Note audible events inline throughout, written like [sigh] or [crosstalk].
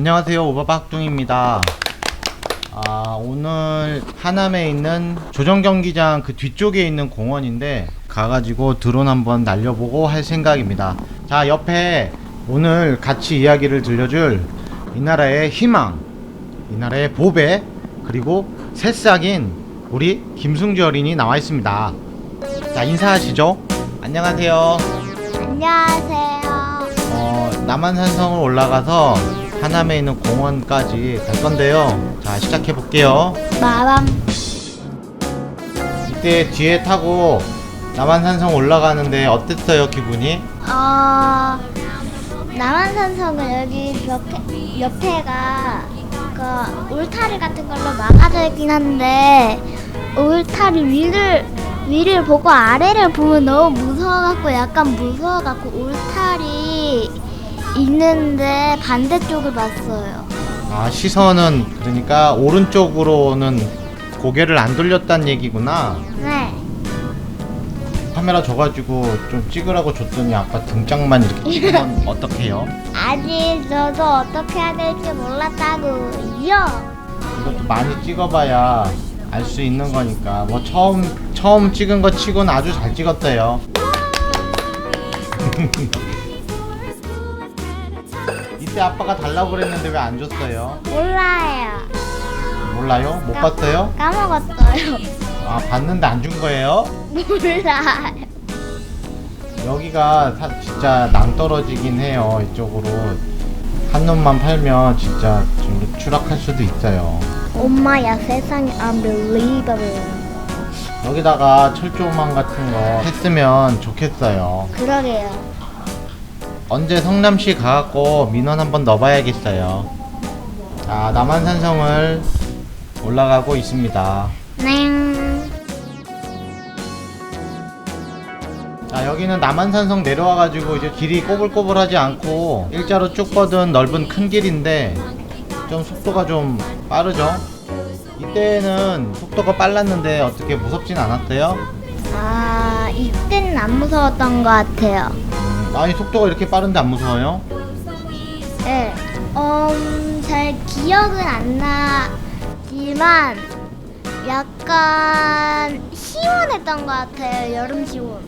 안녕하세요. 오바박둥입니다. 아, 오늘 하남에 있는 조정경기장 그 뒤쪽에 있는 공원인데 가가지고 드론 한번 날려보고 할 생각입니다. 자 옆에 오늘 같이 이야기를 들려줄 이 나라의 희망 이 나라의 보배 그리고 새싹인 우리 김승주 어린이 나와 있습니다. 자 인사하시죠. 안녕하세요. 안녕하세요. 어, 남한산성을 올라가서 하남에 있는 공원까지 갈 건데요. 자, 시작해 볼게요. 마밤. 이때 뒤에 타고 남한산성 올라가는데 어땠어요, 기분이? 어, 남한산성은 여기 옆에, 옆에가 그 울타리 같은 걸로 막아져 있긴 한데 울타리 위를 위를 보고 아래를 보면 너무 무서워갖고 약간 무서워갖고 울타리 있는데 반대쪽을 봤어요. 아, 시선은 그러니까 오른쪽으로는 고개를 안 돌렸단 얘기구나. 네. 카메라 줘가지고 좀 찍으라고 줬더니 아까 등짝만 이렇게 찍으면 [laughs] 어떡해요? 아직 저도 어떻게 해야 될지 몰랐다고요. 이것도 많이 찍어봐야 알 수 있는 거니까 뭐 처음 처음 찍은 거 치고는 아주 잘 찍었어요. [laughs] [laughs] 이때 아빠가 달라고 그랬는데 왜 안 줬어요? 몰라요. 몰라요? 못 봤어요? 까먹었어요. 아 봤는데 안 준 거예요? 몰라요. 여기가 사- 진짜 낭떨어지긴 해요 이쪽으로 한 놈만 팔면 진짜 좀 추락할 수도 있어요. 엄마야 세상에 unbelievable. 여기다가 철조망 같은 거 했으면 좋겠어요. 그러게요. 언제 성남시 가갖고 민원 한번 넣어봐야겠어요. 자, 남한산성을 올라가고 있습니다. 네. 자, 여기는 남한산성 내려와가지고 이제 길이 꼬불꼬불하지 않고 일자로 쭉 뻗은 넓은 큰 길인데 좀 속도가 좀 빠르죠? 이때는 속도가 빨랐는데 어떻게 무섭진 않았어요? 아 이때는 안 무서웠던 것 같아요. 음, 아니 속도가 이렇게 빠른데 안 무서워요? 네. 음, 잘 기억은 안 나지만 약간 시원했던 것 같아요. 여름 시원.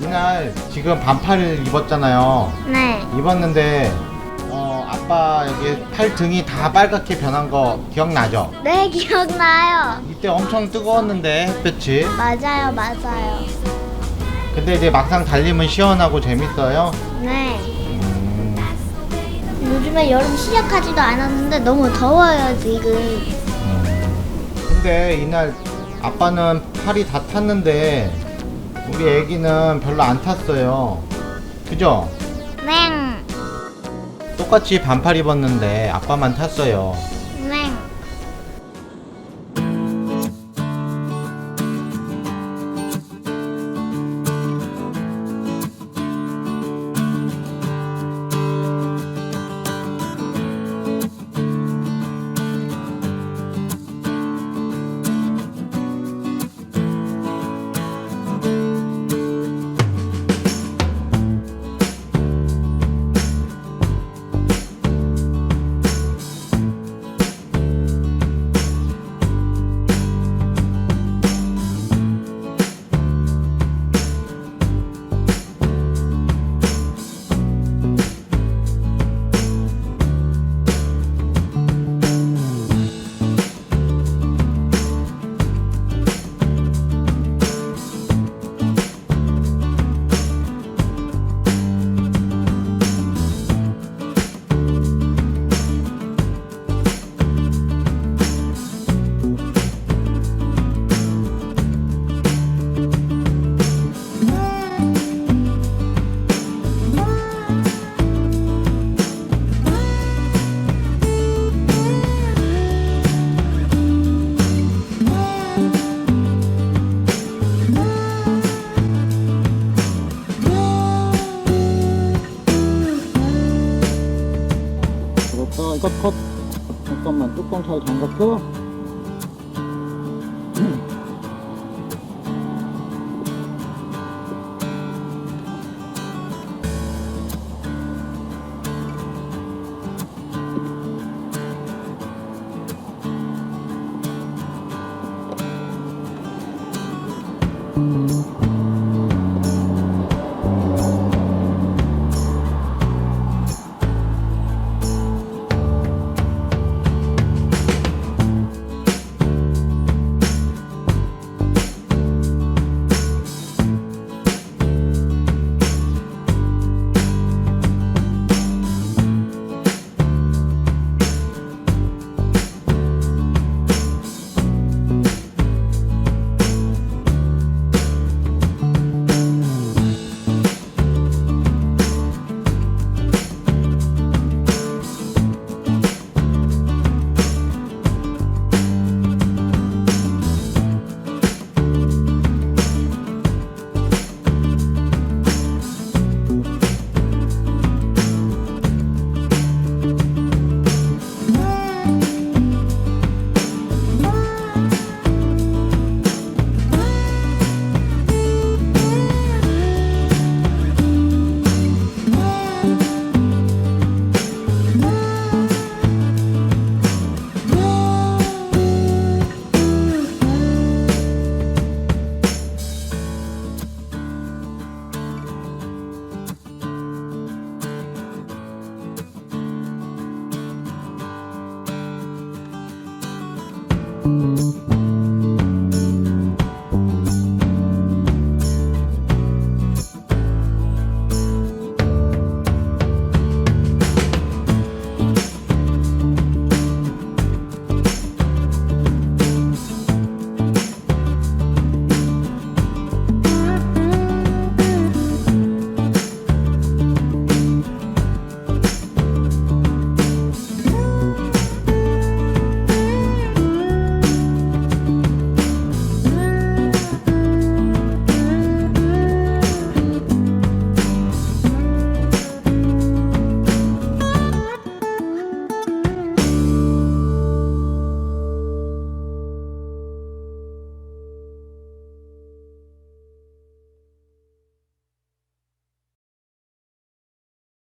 이날 지금 반팔을 입었잖아요. 네. 입었는데 어 아빠 여기 팔 등이 다 빨갛게 변한 거 기억나죠? 네 기억나요. 이때 엄청 뜨거웠는데 햇볕이 맞아요, 맞아요. 근데 이제 막상 달리면 시원하고 재밌어요. 네. 음, 요즘에 여름 시작하지도 않았는데 너무 더워요 지금. 음. 근데 이날 아빠는 팔이 다 탔는데 우리 애기는 별로 안 탔어요. 그죠? 네. 똑같이 반팔 입었는데 아빠만 탔어요. 뚜껑 잘 잠갔어? 음.